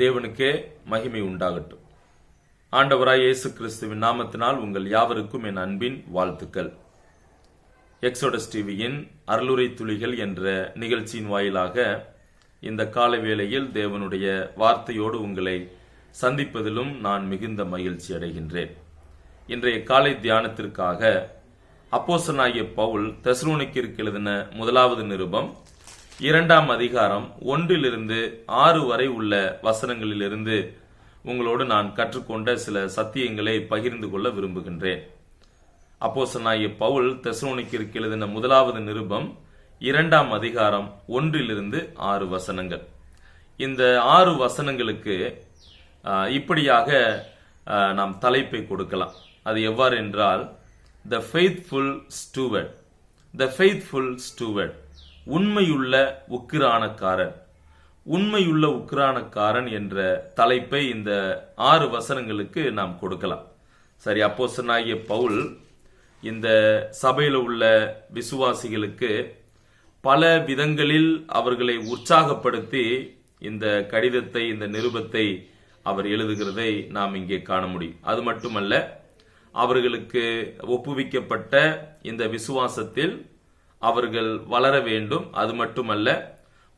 தேவனுக்கே மகிமை உண்டாகட்டும். ஆண்டவராய் இயேசு கிறிஸ்துவின் நாமத்தினால் உங்கள் யாவருக்கும் என் அன்பின் வாழ்த்துக்கள். எக்ஸோடஸ் டிவியின் அருளுரை துளிகள் என்ற நிகழ்ச்சியின் வாயிலாக இந்த கால வேளையில் தேவனுடைய வார்த்தையோடு உங்களை சந்திப்பதிலும் நான் மிகுந்த மகிழ்ச்சி அடைகின்றேன். இன்றைய காலை தியானத்திற்காக அப்போசனாகிய பவுல் தெசலோனிக்கிற்கு எழுதின முதலாவது நிருபம் இரண்டாம் அதிகாரம் ஒன்றிலிருந்து ஆறு வரை உள்ள வசனங்களிலிருந்து உங்களோடு நான் கற்றுக்கொண்ட சில சத்தியங்களை பகிர்ந்து கொள்ள விரும்புகின்றேன். அப்போசனாகிய பவுல் தெசலோனிக்கிற்கு எழுதின முதலாவது நிருபம் இரண்டாம் அதிகாரம் ஒன்றிலிருந்து ஆறு வசனங்கள். இந்த ஆறு வசனங்களுக்கு இப்படியாக நாம் தலைப்பை கொடுக்கலாம். அது எவ்வாறு என்றால் the faithful steward the faithful steward உண்மையுள்ள உக்கிரானக்காரன். உண்மையுள்ள உக்கிரானக்காரன் என்ற தலைப்பை இந்த ஆறு வசனங்களுக்கு நாம் கொடுக்கலாம். சரி அப்போஸ்தலனாகிய பவுல் இந்த சபையில் உள்ள விசுவாசிகளுக்கு பல விதங்களில் அவர்களை உற்சாகப்படுத்தி இந்த கடிதத்தை இந்த நிருபத்தை அவர் எழுதுகிறதை நாம் இங்கே காண முடியும். அது மட்டுமல்ல அவர்களுக்கு ஒப்புவிக்கப்பட்ட இந்த விசுவாசத்தில் அவர்கள் வளர வேண்டும். அது மட்டுமல்ல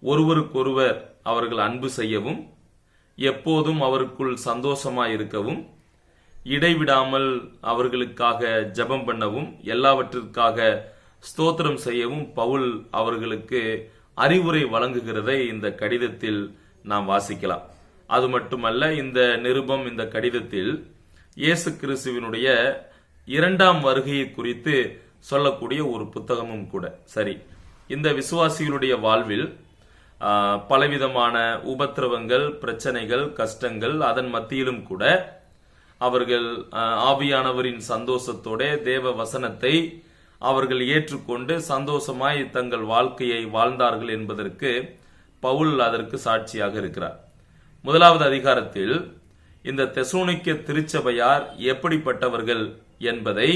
ஒருவருக்கொருவர் அவர்கள் அன்பு செய்யவும் எப்போதும் அவருக்குள் சந்தோஷமாய் இருக்கவும் இடைவிடாமல் அவர்களுக்காக ஜெபம் பண்ணவும் எல்லாவற்றிற்காக ஸ்தோத்திரம் செய்யவும் பவுல் அவர்களுக்கு அறிவுரை வழங்குகிறதை இந்த கடிதத்தில் நாம் வாசிக்கலாம். அது மட்டுமல்ல இந்த நிருபம் இந்த கடிதத்தில் இயேசு கிறிஸ்துவினுடைய இரண்டாம் வருகையை குறித்து சொல்லக்கூடிய ஒரு புத்தகமும் கூட. சரி. இந்த விசுவாசிகளுடைய வாழ்வில் ஆஹ், பலவிதமான உபத்திரவங்கள் பிரச்சனைகள் கஷ்டங்கள் அதன் மத்தியிலும் கூட அவர்கள் ஆஹ், ஆவியானவரின் சந்தோஷத்தோட தேவ வசனத்தை அவர்கள் ஏற்றுக்கொண்டு சந்தோஷமாய் தங்கள் வாழ்க்கையை வாழ்ந்தார்கள் என்பதற்கு பவுல் அதற்கு சாட்சியாக இருக்கிறார். முதலாவது அதிகாரத்தில் இந்த தெசோனிக்க திருச்சபையார் எப்படிப்பட்டவர்கள் என்பதை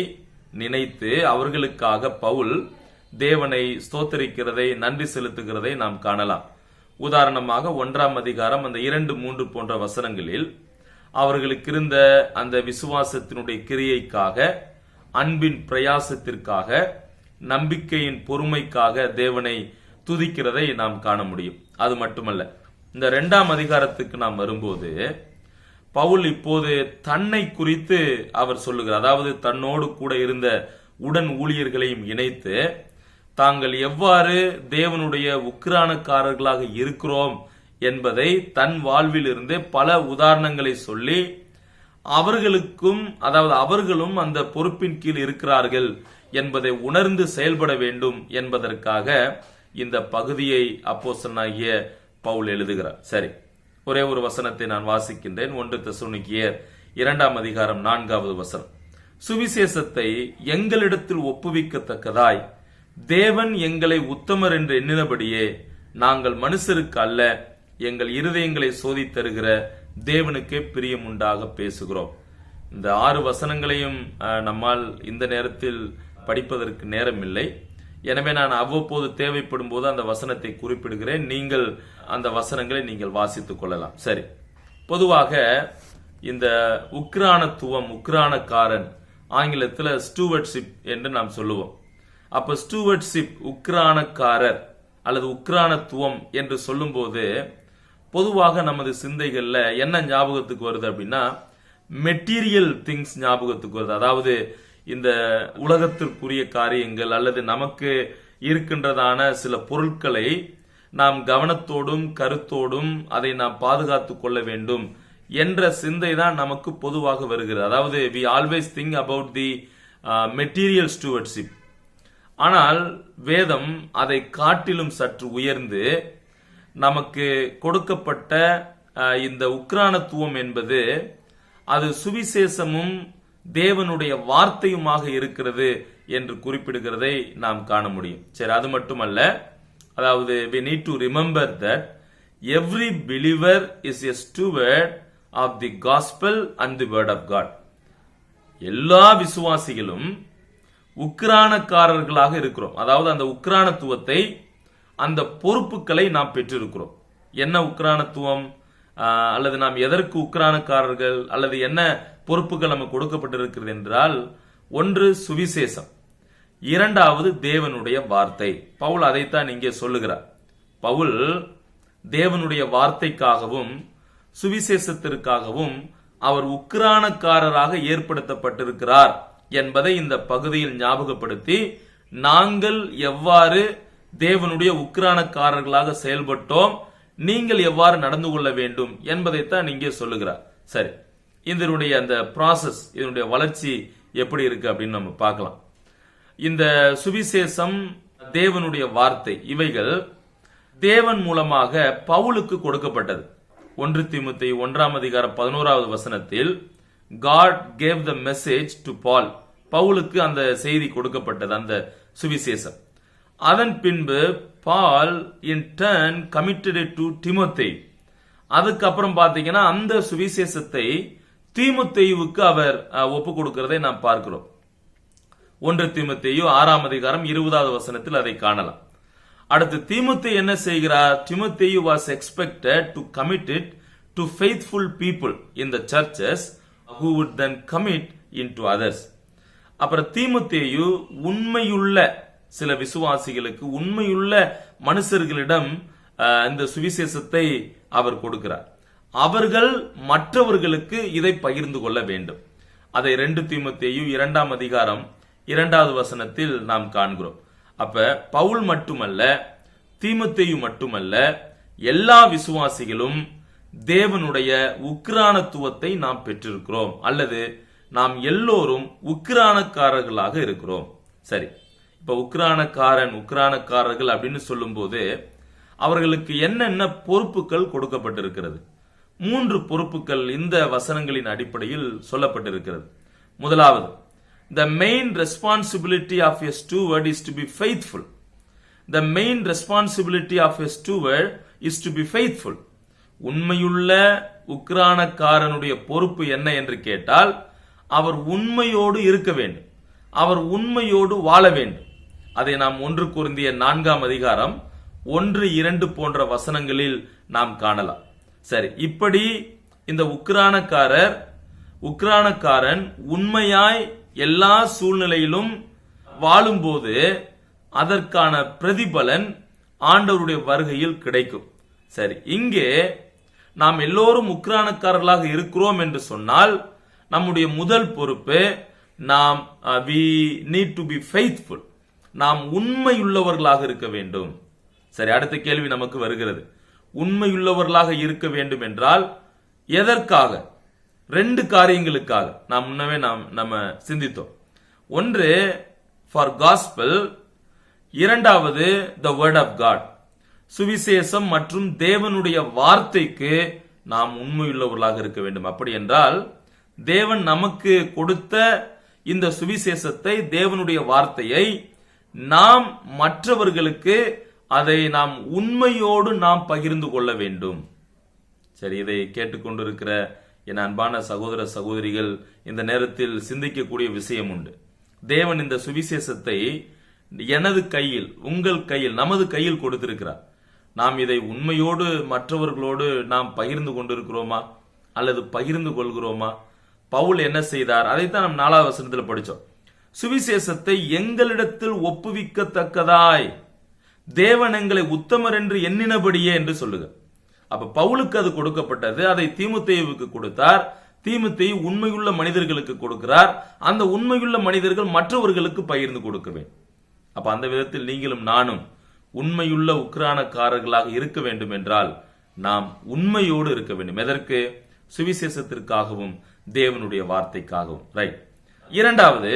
நினைத்து அவர்களுக்காக பவுல் தேவனை ஸ்தோத்தரிக்கிறதை நன்றி செலுத்துகிறதை நாம் காணலாம். உதாரணமாக ஒன்றாம் அதிகாரம் அந்த இரண்டு மூன்று போன்ற வசனங்களில் அவர்களுக்கு இருந்த அந்த விசுவாசத்தினுடைய கிரியைக்காக அன்பின் பிரயாசத்திற்காக நம்பிக்கையின் பொறுமைக்காக தேவனை துதிக்கிறதை நாம் காண முடியும். அது மட்டுமல்ல. இந்த இரண்டாம் அதிகாரத்துக்கு நாம் வரும்போது பவுல் இப்போது தன்னை குறித்து அவர் சொல்லுகிறார். அதாவது தன்னோடு கூட இருந்த உடன் ஊழியர்களையும் இணைத்து தாங்கள் எவ்வாறு தேவனுடைய உக்ரானக்காரர்களாக இருக்கிறோம்? என்பதை தன் வாழ்வில் இருந்து பல உதாரணங்களை சொல்லி அவர்களுக்கும் அதாவது அவர்களும் அந்த பொறுப்பின் கீழ் இருக்கிறார்கள் என்பதை உணர்ந்து செயல்பட வேண்டும் என்பதற்காக இந்த பகுதியை அப்போசனாகிய பவுல் எழுதுகிறார். சரி. ஒரே ஒரு வசனத்தை நான் வாசிக்கின்றேன். ஒன்று தசுனிக்கியர் இரண்டாம் அதிகாரம் நான்காவது வசனம். சுவிசேஷத்தை எங்களிடத்தில் ஒப்புவிக்கத்தக்கதாய் தேவன் எங்களை உத்தமர் என்று எண்ணினபடியே நாங்கள் மனுஷருக்கு அல்ல எங்கள் இருதயங்களை சோதித்தருகிற தேவனுக்கே பிரியம் உண்டாக பேசுகிறோம். இந்த ஆறு வசனங்களையும் நம்மால் இந்த நேரத்தில் படிப்பதற்கு நேரமில்லை. எனவே நான் அவ்வப்போது தேவைப்படும் போது அந்த வசனத்தை குறிப்பிடுகிறேன். நீங்கள் அந்த வசனங்களை நீங்கள் வாசித்துக் கொள்ளலாம். சரி. பொதுவாக இந்த உக்ரானத்துவம் உக்ரானக்காரன் ஆங்கிலத்தில் ஸ்டூவர்ட்ஷிப் என்று நாம் சொல்லுவோம். அப்ப ஸ்டூவர்ட்ஷிப் உக்ரானக்காரர் அல்லது உக்ரானத்துவம் என்று சொல்லும்போது பொதுவாக நமது சிந்தைகளில் என்ன ஞாபகத்துக்கு வருது அப்படின்னா மெட்டீரியல் திங்ஸ் ஞாபகத்துக்கு வருது. அதாவது இந்த உலகத்திற்குரிய காரியங்கள் அல்லது நமக்கு இருக்கின்றதான சில பொருட்களை நாம் கவனத்தோடும் கருத்தோடும் அதை நாம் பாதுகாத்து கொள்ள வேண்டும் என்ற சிந்தை தான் நமக்கு பொதுவாக வருகிறது. அதாவது we always think about the material stewardship ஆனால் வேதம் அதை காட்டிலும் சற்று உயர்ந்து நமக்கு கொடுக்கப்பட்ட uh, இந்த உக்ரானத்துவம் என்பது அது சுவிசேஷமும் தேவனுடைய வார்த்தையுமாக இருக்கிறது என்று குறிப்பிடுகிறதை நாம் காண முடியும். சரி அது மட்டுமல்ல அதாவது we need to remember that every believer is a steward of the gospel and the word of God எல்லா விசுவாசிகளும் உக்ரானக்காரர்களாக இருக்கிறோம். அதாவது அந்த உக்ரானத்துவத்தை அந்த பொறுப்புகளை நாம் பெற்றிருக்கிறோம். என்ன உக்ரானத்துவம்? அல்லது நாம் எதற்கு உக்ரானுக்காரர்கள் அல்லது என்ன பொறுப்புகள் நமக்கு கொடுக்கப்பட்டிருக்கிறது என்றால் ஒன்று சுவிசேஷம். இரண்டாவது தேவனுடைய வார்த்தை. பவுல் அதைத்தான் இங்கே சொல்லுகிறார். பவுல் தேவனுடைய வார்த்தைக்காகவும் சுவிசேஷத்திற்காகவும் அவர் உக்ரானக்காரராக ஏற்படுத்தப்பட்டிருக்கிறார் என்பதை இந்த பகுதியில் ஞாபகப்படுத்தி நாங்கள் எவ்வாறு தேவனுடைய உக்ரானக்காரர்களாக செயல்பட்டோம் நீங்கள் எவ்வாறு நடந்து கொள்ள வேண்டும் என்பதைத்தான் இங்கே சொல்லுகிறார். சரி இதனுடைய அந்த ப்ராசஸ் இதனுடைய வளர்ச்சி எப்படி இருக்கு அப்படின்னு நம்ம பார்க்கலாம். இந்த சுவிசேஷம் தேவனுடைய வார்த்தை இவைகள் தேவன் மூலமாக பவுலுக்கு கொடுக்கப்பட்டது. ஒன்று திமுத்தி ஒன்றாம் அதிகாரம் பதினோராவது வசனத்தில் God gave the message to Paul பவுலுக்கு அந்த செய்தி கொடுக்கப்பட்டது அந்த சுவிசேஷம். அதன் பின்பு Paul in turn committed to Timothy அதுக்கப்புறம் பார்த்தீங்கன்னா அந்த சுவிசேஷத்தை தீமுத்தேயுவுக்கு அவர் ஒப்பு கொடுக்கிறதை நாம் பார்க்கிறோம். ஒன்று தீமுத்தேயு ஆறாம் அதிகாரம் இருபதாவது வசனத்தில் அதை காணலாம். அடுத்து தீமுத்தை என்ன செய்கிறார்? திமுத்தேயு was expected to commit it to faithful people in the churches who would then commit in to others அப்புறம் தீமுத்தேயு உண்மையுள்ள சில விசுவாசிகளுக்கு உண்மையுள்ள மனுஷர்களிடம் இந்த சுவிசேஷத்தை அவர் கொடுக்கிறார். அவர்கள் மற்றவர்களுக்கு இதை பகிர்ந்து கொள்ள வேண்டும். அதை ரெண்டு தீமத்தையும் இரண்டாம் அதிகாரம் இரண்டாவது வசனத்தில் நாம் காண்கிறோம். அப்ப பவுல் மட்டுமல்ல தீமத்தையும் மட்டுமல்ல எல்லா விசுவாசிகளும் தேவனுடைய உக்ரானத்துவத்தை நாம் பெற்றிருக்கிறோம். அல்லது நாம் எல்லோரும் உக்ரானக்காரர்களாக இருக்கிறோம். சரி. இப்போ உக்ரானக்காரன் உக்ரானக்காரர்கள் அப்படின்னு சொல்லும்போது அவர்களுக்கு என்னென்ன பொறுப்புகள் கொடுக்கப்பட்டிருக்கிறது? மூன்று பொறுப்புகள் இந்த வசனங்களின் அடிப்படையில் சொல்லப்பட்டிருக்கிறது. முதலாவது the main responsibility of a steward is to be faithful the main responsibility of a steward is to be faithful உண்மையுள்ள உக்ரானக்காரனுடைய பொறுப்பு என்ன என்று கேட்டால் அவர் உண்மையோடு இருக்க வேண்டும். அவர் உண்மையோடு வாழ வேண்டும். அதை நாம் ஒன்று கூர்ந்திய நான்காம் அதிகாரம் ஒன்று இரண்டு போன்ற வசனங்களில் நாம் காணலாம். சரி இப்படி இந்த உக்ரானக்காரர் உக்ரானக்காரன் உண்மையாய் எல்லா சூழ்நிலையிலும் வாழும்போது அதற்கான பிரதிபலன் ஆண்டவருடைய வருகையில் கிடைக்கும். சரி இங்கே நாம் எல்லோரும் உக்ரானக்காரர்களாக இருக்கிறோம் என்று சொன்னால் நம்முடைய முதல் பொறுப்பு நாம் we need to be faithful நாம் உண்மையுள்ளவர்களாக இருக்க வேண்டும். சரி அடுத்த கேள்வி நமக்கு வருகிறது. உண்மையுள்ளவர்களாக இருக்க வேண்டும் என்றால் எதற்காக? ரெண்டு காரியங்களுக்காக. நாம் முன்னவே நாம் நம்ம சிந்தித்தோம். ஒன்று ஃபார் காஸ்பல் இரண்டாவது த வேர்ட் ஆஃப் காட் சுவிசேஷம் மற்றும் தேவனுடைய வார்த்தைக்கு நாம் உண்மையுள்ளவர்களாக இருக்க வேண்டும். அப்படி என்றால் தேவன் நமக்கு கொடுத்த இந்த சுவிசேஷத்தை தேவனுடைய வார்த்தையை நாம் மற்றவர்களுக்கு அதை நாம் உண்மையோடு நாம் பகிர்ந்து கொள்ள வேண்டும். சரி இதை கேட்டுக்கொண்டிருக்கிற என் அன்பான சகோதர சகோதரிகள் இந்த நேரத்தில் சிந்திக்கக்கூடிய விஷயம் உண்டு. தேவன் இந்த சுவிசேஷத்தை எனது கையில் உங்கள் கையில் நமது கையில் கொடுத்திருக்கிறார். நாம் இதை உண்மையோடு மற்றவர்களோடு நாம் பகிர்ந்து கொண்டிருக்கிறோமா? அல்லது பகிர்ந்து கொள்கிறோமா? பவுல் என்ன செய்தார்? அதைத்தான் நாம் நாலாவது வசனத்தில் படித்தோம் சுவிசேஷத்தை எங்களிடத்தில் ஒப்புவிக்கத்தக்கதாய். தேவன் எங்களை உத்தமர் என்று எண்ணினபடியே என்று சொல்லுங்க அப்ப பவுலுக்கு அது கொடுக்கப்பட்டது அதை தீமுத்தேவுக்கு கொடுத்தார். தீமுத்தை உண்மையுள்ள மனிதர்களுக்கு கொடுக்கிறார். அந்த உண்மையுள்ள மனிதர்கள் மற்றவர்களுக்கு பகிர்ந்து கொடுக்க வேண்டும். அப்ப அந்த விதத்தில் நீங்களும் நானும் உண்மையுள்ள உக்ரானக்காரர்களாக இருக்க வேண்டும் என்றால் நாம் உண்மையோடு இருக்க வேண்டும். எதற்கு? சுவிசேஷத்திற்காகவும் தேவனுடைய வார்த்தைக்காகவும். ரைட் இரண்டாவது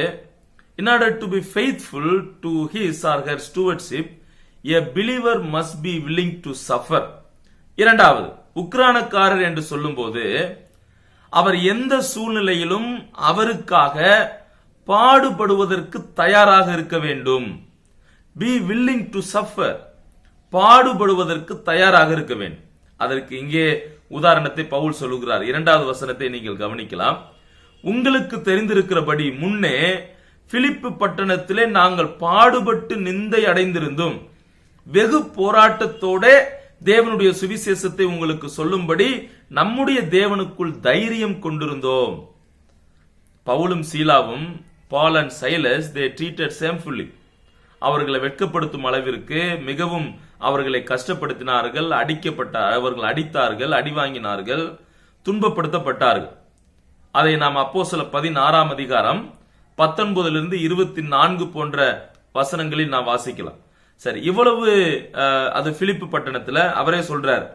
in order to be faithful to his or her stewardship a believer must be willing to suffer. இரண்டாவது உக்ரானக்காரர் என்று சொல்லும்போது அவர் எந்த சூழ்நிலையிலும் அவருக்காக பாடுபடுவதற்கு தயாராக இருக்க வேண்டும். பி வில்லிங் டு சஃபர் பாடுபடுவதற்கு தயாராக இருக்க வேண்டும். அதற்கு இங்கே உதாரணத்தை பவுல் சொல்லுகிறார். இரண்டாவது வசனத்தை நீங்கள் கவனிக்கலாம். உங்களுக்கு தெரிந்திருக்கிறபடி முன்னே பிலிப்பு பட்டணத்திலே நாங்கள் பாடுபட்டு நிந்தை அடைந்திருந்தோம் வெகு போராட்டத்தோட தேவனுடைய சுவிசேஷத்தை உங்களுக்கு சொல்லும்படி நம்முடைய தேவனுக்குள் தைரியம் கொண்டிருந்தோம். பவுலும் சீலாவும் Paul and Silas they treated shamefully அவர்களை வெட்கப்படுத்தும் அளவிற்கு மிகவும் அவர்களை கஷ்டப்படுத்தினார்கள் அடிக்கப்பட்டார் அவர்கள் அடித்தார்கள் அடி வாங்கினார்கள் துன்பப்படுத்தப்பட்டார்கள். அதை நாம் அப்போ சில பதினாறாம் அதிகாரம் பத்தொன்பதிலிருந்து இருபத்தி நான்கு போன்ற வசனங்களில் நான் வாசிக்கலாம். சரி இவ்வளவு அது பிலிப்பு பட்டணத்தில் அவரே சொல்றார்.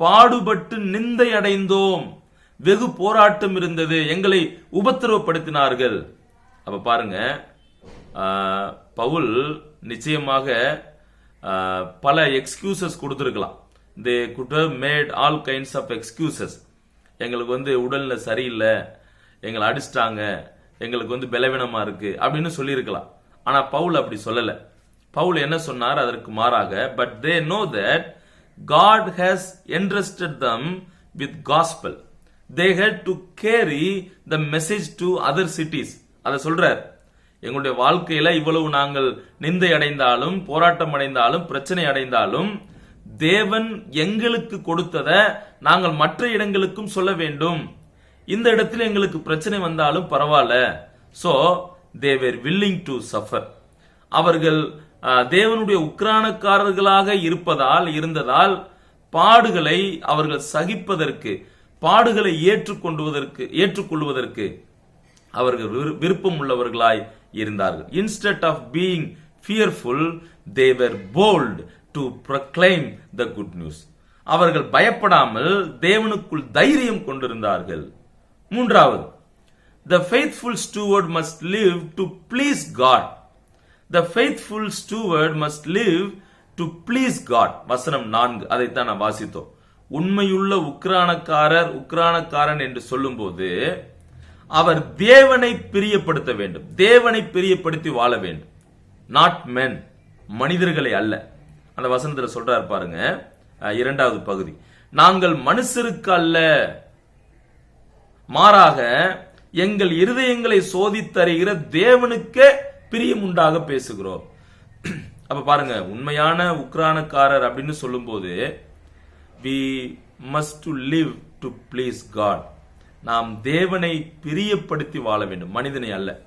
பாடுபட்டு நிந்தை அடைந்தோம். வெகு போராட்டம் இருந்தது. எங்களை உபத்திரவப்படுத்தினார்கள். அப்ப பாருங்க பவுல் நிச்சயமாக பல எக்ஸ்கியூசஸ் கொடுத்துருக்கலாம். They could made all kinds of excuses எங்களுக்கு வந்து உடல்ல சரியில்லை. எங்களை அடிச்சிட்டாங்க. எங்களுக்கு வந்து பலவீனமா இருக்கு அப்படின்னு சொல்லியிருக்கலாம். ஆனா பவுல் அப்படி சொல்லல. பவுல் என்ன சொன்னார்? அதற்கு மாறாக but they know that God has entrusted them with gospel they had to carry the message to other cities அதை சொல்றார். எங்களுடைய வாழ்க்கையில இவ்வளவு நாங்கள் நிந்தை அடைந்தாலும் போராட்டம் அடைந்தாலும் பிரச்சனை அடைந்தாலும் தேவன் எங்களுக்கு கொடுத்ததை நாங்கள் மற்ற இடங்களுக்கும் சொல்ல வேண்டும். இந்த இடத்துல எங்களுக்கு பிரச்சனை வந்தாலும் பரவாயில்ல. So they were to suffer அவர்கள் தேவனுடைய உக்ரானக்காரர்களாக இருப்பதால் இருந்ததால் பாடுகளை அவர்கள் சகிப்பதற்கு பாடுகளை ஏற்றுக்கொண்டுவதற்கு ஏற்றுக்கொள்வதற்கு அவர்கள் விரு- விருப்பம் உள்ளவர்களாய் இருந்தார்கள். Instead of being fearful they were bold to proclaim the good news அவர்கள் பயப்படாமல் தேவனுக்குள் தைரியம் கொண்டிருந்தார்கள். மூன்றாவது the faithful steward must live to please God the faithful steward must live to please God வசனம் நான்கு அதைத்தான் நான் வாசித்தோம். உண்மையுள்ள உக்ரானக்காரர் உக்ரானக்காரன் என்று சொல்லும்போது அவர் தேவனை பிரியப்படுத்த வேண்டும். தேவனை பிரியப்படுத்தி வாழ வேண்டும். நாட் மென் மனிதர்களை அல்ல. அந்த வசனத்தில் சொல்றாரு பாருங்க இரண்டாவது பகுதி. நாங்கள் மனுஷருக்கு அல்ல மாறாக எங்கள் இருதயங்களை சோதித்தருகிற தேவனுக்கே பிரியம் உண்டாக பேசுகிறோம். அப்ப பாருங்க உண்மையான உக்ரானக்காரர் அப்படின்னு சொல்லும்போது we must to live to please God நாம் தேவனை பிரியப்படுத்தி வாழ வேண்டும். மனிதனை அல்ல.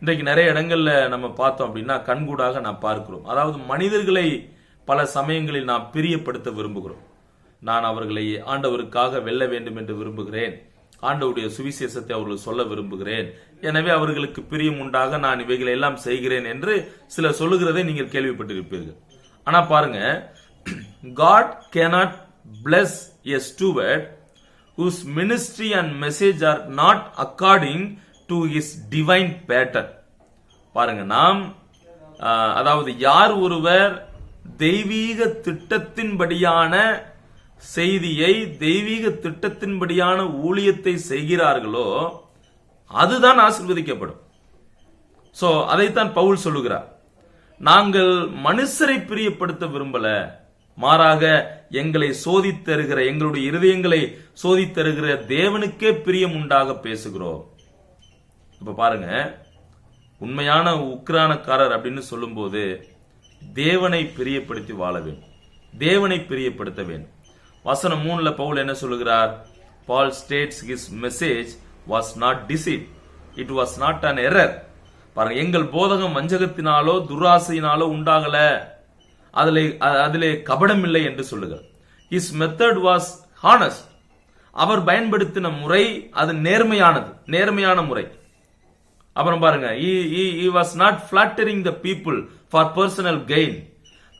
இன்றைக்கு நிறைய இடங்கள்ல நம்ம பார்த்தோம் அப்படின்னா கண்கூடாக நாம் பார்க்கிறோம். அதாவது மனிதர்களை பல சமயங்களில் நாம் பிரியப்படுத்த விரும்புகிறோம். நான் அவர்களை ஆண்டவருக்காக வெல்ல வேண்டும் என்று விரும்புகிறேன். ஆண்டவுடைய சுவிசேஷத்தை அவர்கள் சொல்ல விரும்புகிறேன். எனவே அவர்களுக்கு பிரியம் உண்டாக நான் இவைகளை எல்லாம் செய்கிறேன் என்று சிலர் சொல்லுகிறதை நீங்கள் கேள்விப்பட்டிருப்பீர்கள். ஆனா பாருங்க God cannot bless a steward whose ministry and message are not according to his divine pattern. பாருங்க நாம் அதாவது யார் ஒருவர் தெய்வீக திட்டத்தின்படியான செய்தியை தெய்வீக திட்டத்தின்படியான ஊழியத்தை செய்கிறார்களோ அதுதான் ஆசிர்வதிக்கப்படும். சோ அதைத்தான் பவுல் சொல்லுகிறார். நாங்கள் மனுஷரை பிரியப்படுத்த விரும்பல மாறாக எங்களை சோதித்தருகிற எங்களுடைய இருதயங்களை சோதித்தருகிற தேவனுக்கே பிரியம் உண்டாக பேசுகிறோம். இப்ப பாருங்க உண்மையான உக்ரானக்காரர் அப்படின்னு சொல்லும்போது தேவனை பிரியப்படுத்தி வாழ வேண்டும். தேவனை பிரியப்படுத்த வேண்டும். வசனம் மூணுல பவுல் என்ன சொல்லுகிறார்? Paul states his message was not deceive it was not an error பாருங்க எங்கள் போதகம் வஞ்சகத்தினாலோ துராசையினாலோ உண்டாகல. அதில் அ- அதிலே கபடம் இல்லை என்று சொல்லுகிறார் ஹிஸ் மெத்தட் வாஸ் ஹானஸ்ட் அவர் பயன்படுத்தின முறை அது நேர்மையானது. நேர்மையான முறை. அப்புறம் பாருங்க was not flattering the people for personal gain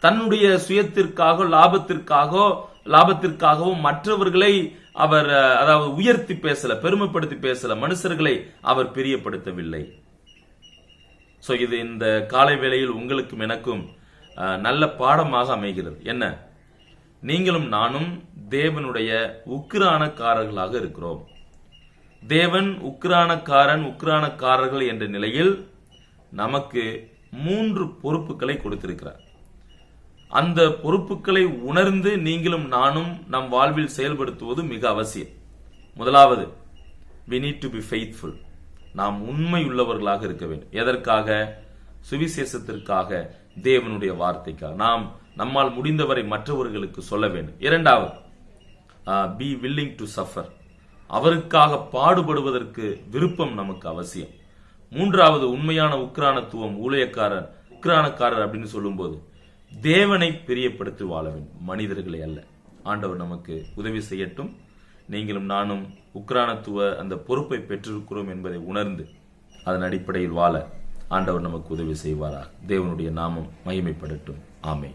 தன்னுடைய சுயத்திற்காக லாபத்திற்காக லாபத்திற்காகவும் மற்றவர்களை அவர் அதாவது உயர்த்தி பேசல பெருமைப்படுத்தி பேசல மனுஷர்களை அவர் பிரியப்படுத்தவில்லை. ஸோ இது இந்த காலை வேளையில் உங்களுக்கும் எனக்கும் நல்ல பாடமாக அமைகிறது. என்ன? நீங்களும் நானும் தேவனுடைய உக்கிரானக்காரர்களாக இருக்கிறோம். தேவன் உக்ரானக்காரன் உக்ரானக்காரர்கள் என்ற நிலையில் நமக்கு மூன்று பொறுப்புகளை கொடுத்திருக்கிறார். அந்த பொறுப்புகளை உணர்ந்து நீங்களும் நானும் நம் வாழ்வில் செயல்படுத்துவது மிக அவசியம். முதலாவது we need to be faithful நாம் உண்மை உள்ளவர்களாக இருக்க வேண்டும். எதற்காக? சுவிசேஷத்திற்காக தேவனுடைய வார்த்தைக்காக. நாம் நம்மால் முடிந்தவரை மற்றவர்களுக்கு சொல்ல வேண்டும். இரண்டாவது பி வில்லிங் டு சஃபர் அவருக்காக பாடுபடுவதற்கு விருப்பம் நமக்கு அவசியம். மூன்றாவது உண்மையான உக்ரானத்துவம் ஊழியக்காரர் உக்ரானக்காரர் அப்படின்னு சொல்லும்போது தேவனை பிரியப்படுத்தி வாழ வேண்டும் மனிதர்களை அல்ல. ஆண்டவர் நமக்கு உதவி செய்யட்டும். நீங்களும் நானும் உக்ரானத்துவ அந்த பொறுப்பை பெற்றிருக்கிறோம் என்பதை உணர்ந்து அதன் அடிப்படையில் வாழ ஆண்டவர் நமக்கு உதவி செய்வாரா? தேவனுடைய நாமம் மகிமைப்படட்டும். ஆமை